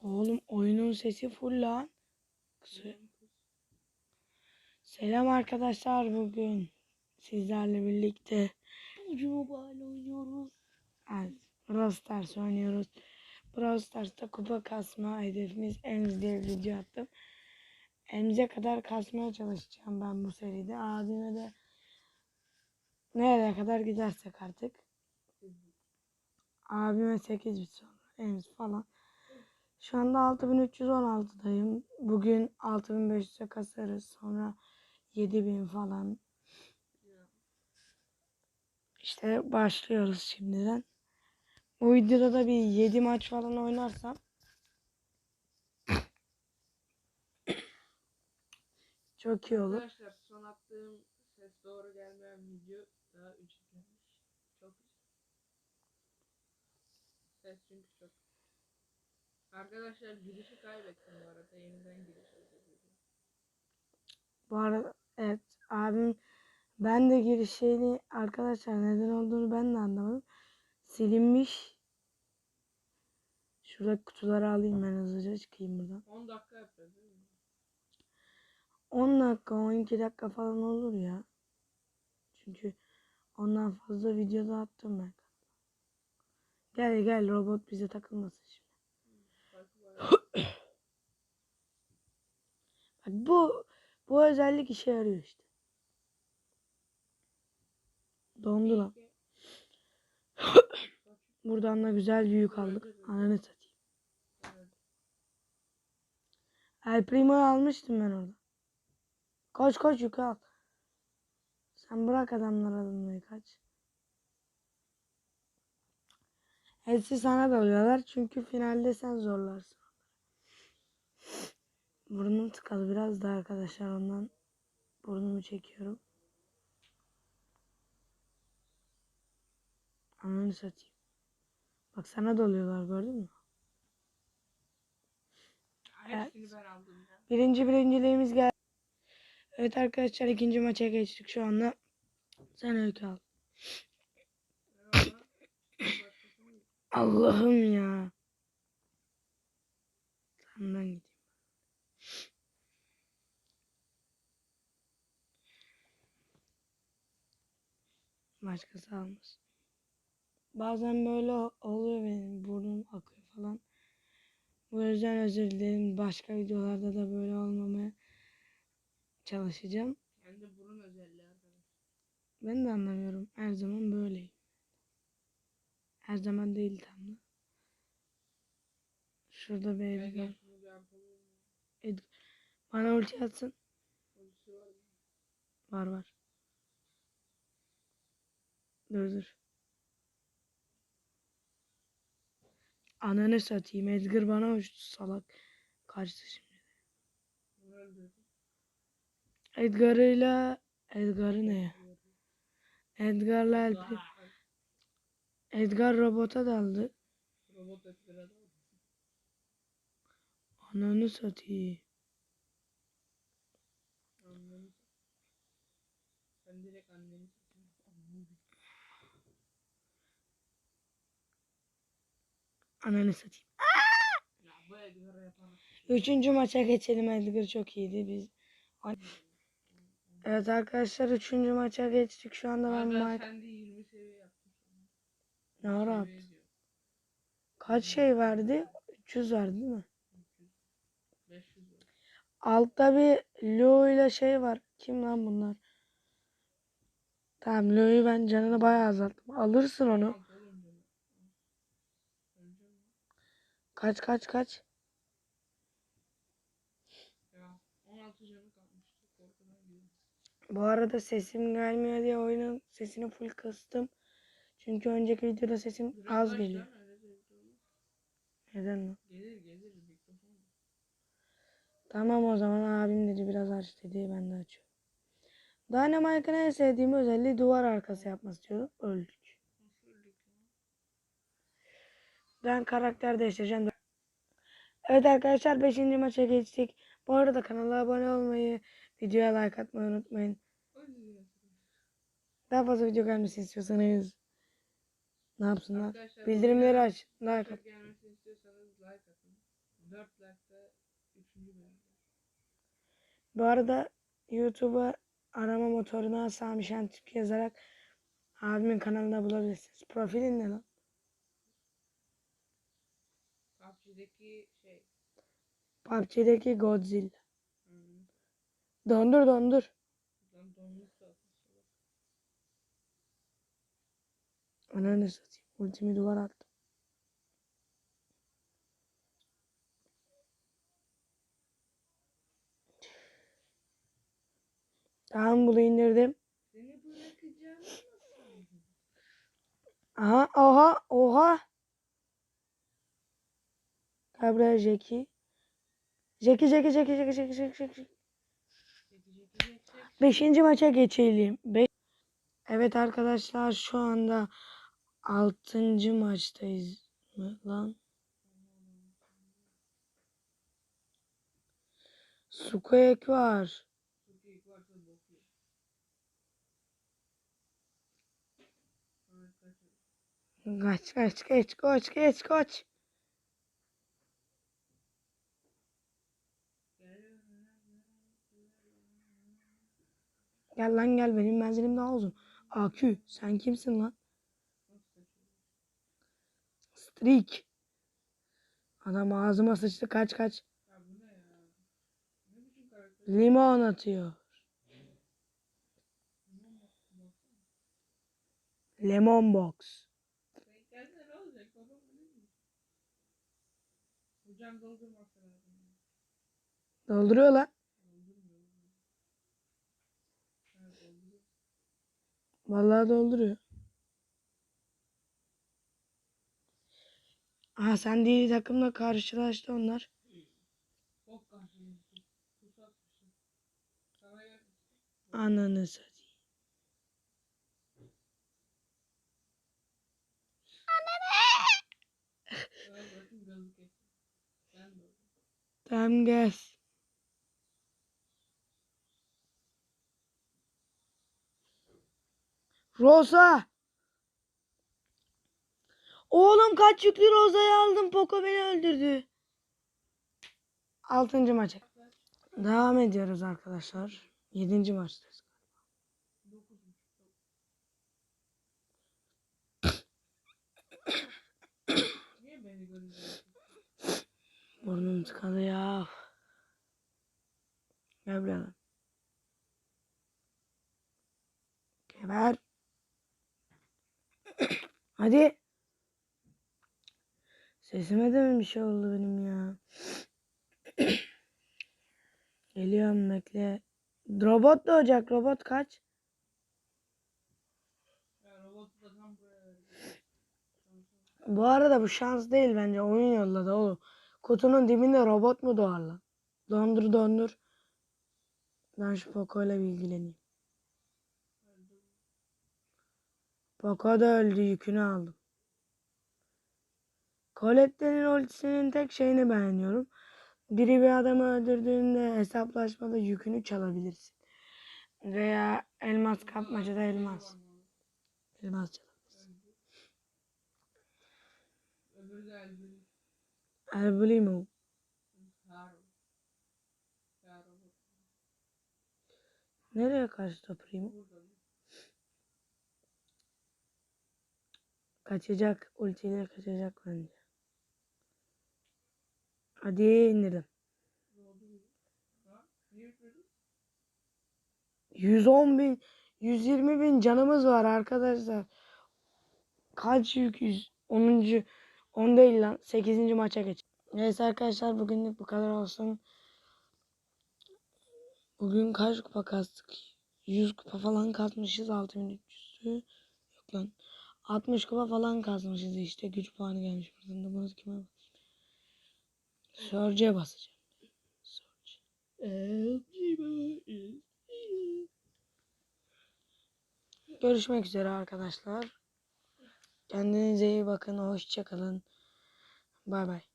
Oğlum oyunun sesi full lan. Se- Selam arkadaşlar bugün sizlerle birlikte Mobile oynuyoruz. evet, Brawl Stars oynuyoruz. Brawl Stars'ta kupa kasma hedefimiz Ems diye video attım. Ems'e kadar kasmaya çalışacağım ben bu seride. Abime de nereye kadar gidersek artık. Abime 8 bit sonra Ems falan. Şu anda 6316'dayım. Bugün 6500'e kasarız. Sonra 7000 falan. İşte başlıyoruz şimdiden. Bu videoda da bir 7 maç falan oynarsam çok iyi olur. Arkadaşlar son attığım ses doğru gelmeyen video daha 3 gelmiş. Çok güzel. Ses çünkü çok. Arkadaşlar girişi kaybettim bu arada. Yeniden giriş yapıyorum. Bu arada evet abim ben de girişini arkadaşlar neden olduğunu ben de anlamadım. Silinmiş. Şurada kutuları alayım ben hızlıca çıkayım buradan. 10 dakika yapacağız değil mi? 10 dakika 12 dakika falan olur ya. Çünkü ondan fazla videoda attım ben. Gel gel robot bize takılmasın şimdi. Farkı var. Bak bu özellik işe yarıyor işte. Dondu lan. Buradan da güzel yük aldık. Ananı satayım. El Primo'yu almıştım ben orada. Koş koş yükü al. Sen bırak adamları alınmayı kaç. Hepsi sana dalıyorlar çünkü finalde sen zorlarsın. Burnum tıkalı biraz da arkadaşlar ondan burnumu çekiyorum. Ananı satayım. Bak sana doluyorlar gördün mü? Ya. Birinci birinciliğimiz geldi. Evet arkadaşlar ikinci maça geçtik şu anda. Sen öykü al. Allah'ım ya. Tamam ben gideyim. Başkası almasın. Bazen böyle oluyor benim burnum akıyor falan. Bu yüzden özür dilerim. Başka videolarda da böyle olmamaya çalışacağım. kendi burun özelliği. Ben de anlamıyorum. Her zaman böyleyim. Her zaman değil tam da. Şurada bir Edgar. Edgar. Bana ulti atsın. Var var. Dur dur. Ananı satayım. Edgar bana uçtu salak. Kaçtı şimdi. Edgar'ıyla Edgar'ı ne ya? Edgar'la Ah, Edgar robota daldı. Robot Edgar'a da oldu. Ananı satayım. Ananı satayım. Üçüncü maça geçelim. Edgar çok iyiydi. Biz Evet arkadaşlar üçüncü maça geçtik. Şu anda ben Ben Mike... kendi 20 seviye yaptım. Ne ara Seviye yaptın? diyor. Kaç şey verdi? 300 verdi değil mi? 500 var. Altta bir Leo ile şey var. Kim lan bunlar? Tamam Leo'yu ben canını bayağı azalttım. Alırsın onu. Al oğlum canım. Öleceğim ya. Kaç kaç kaç. Ya 16 canı kalmıştı. Korkudan gidiyorum. Bu arada sesim gelmiyor diye oyunun sesini full kıstım. Çünkü önceki videoda sesim Biraz az geliyor. Neden lan? Gelir gelir mikrofon. Tamam o zaman abim dedi biraz aç dedi ben de açıyorum. Dynamite'ın en sevdiğim özelliği duvar arkası yapması diyorum. Öldük. Nasıl öldük ya? Ben karakter değiştireceğim. Evet arkadaşlar 5. maça geçtik. Bu arada kanala abone olmayı, videoya like atmayı unutmayın. Daha fazla video gelmesini istiyorsanız ne yapsınlar? Arkadaşlar, Bildirimleri aç. Like çok at. gelmesini istiyorsanız like atın. 4 like'da 3. bölüm. Bu arada YouTube'a arama motoruna Sami Şentürk yazarak abimin kanalında bulabilirsiniz. Profilin ne lan? PUBG'deki şey. PUBG'deki Godzilla. Hmm. Dondur dondur. Lan donmuş. Ananı satayım. Ultimi duvar attım. Tamam bunu indirdim. Seni bırakacağım. Aha oha oha. Gel buraya Jackie. Jackie Jackie Jackie Jackie Jackie Jackie Jackie. Beşinci maça geçelim. Be evet arkadaşlar şu anda altıncı maçtayız mı lan? Sukoyek var. Kaç kaç geç koç geç koç. Gel lan gel benim menzilim daha uzun. AQ sen kimsin lan? Streak. Adam ağzıma sıçtı kaç kaç. Limon atıyor. Lemon box. Sen kendine ne olacak? Babam bilir mi? Hocam doldurması lazım. Dolduruyor lan. Doldurmuyor. Evet dolduruyor. Vallahi dolduruyor. Aha sen değil takımla karşılaştı onlar. Ananı satayım. Oldum. Tamam gel. Rosa. Oğlum kaç yüklü Rosa'yı aldım. Poco beni öldürdü. Altıncı maça. Devam ediyoruz arkadaşlar. Yedinci maçtayız. Burnum tıkalı ya. Gel buraya. Geber. Hadi. Sesime de mi bir şey oldu benim ya? Geliyorum bekle. Robot doğacak. Robot kaç? Bu arada bu şans değil bence. Oyun yolladı oğlum. Kutunun dibinde robot mu doğar lan? Dondur dondur. Ben şu Poco ile bilgileneyim. Poco da öldü yükünü aldım. Colette'nin ultisinin tek şeyini beğeniyorum. Biri bir adamı öldürdüğünde hesaplaşmada yükünü çalabilirsin. Veya elmas kapmacada elmas. Elmas çalabilirsin. Öbürü de. Ya robot. Nereye kaçtı Primo? Kaçacak. Ultiyle kaçacak bence. Hadi indirdim. Dolduruyor. Ha? Niye yapıyorsun? 110 bin, 120 bin canımız var arkadaşlar. Kaç yük yüz? 10. 10 değil lan. 8. maça geç. Neyse arkadaşlar bugünlük bu kadar olsun. Bugün kaç kupa kastık? 100 kupa falan kasmışız 6300'ü. Yok lan. 60 kupa falan kasmışız işte. Güç puanı gelmiş buradan da. Bunu kime bak? Surge'e basacağım. Görüşmek üzere arkadaşlar. Kendinize iyi bakın. Hoşçakalın. Bay bay.